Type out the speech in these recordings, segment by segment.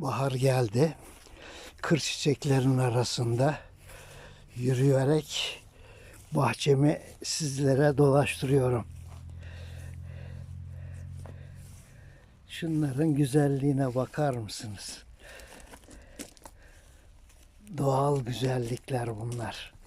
Bahar geldi. Kır çiçeklerin arasında yürüyerek bahçemi sizlere dolaştırıyorum. Şunların güzelliğine bakar mısınız? Doğal güzellikler bunlar.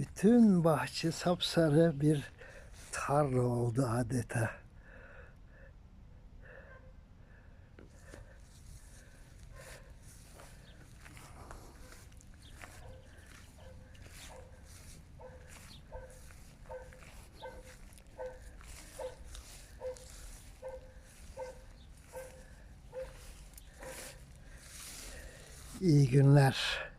Bütün bahçe sapsarı bir tarla oldu adeta. İyi günler.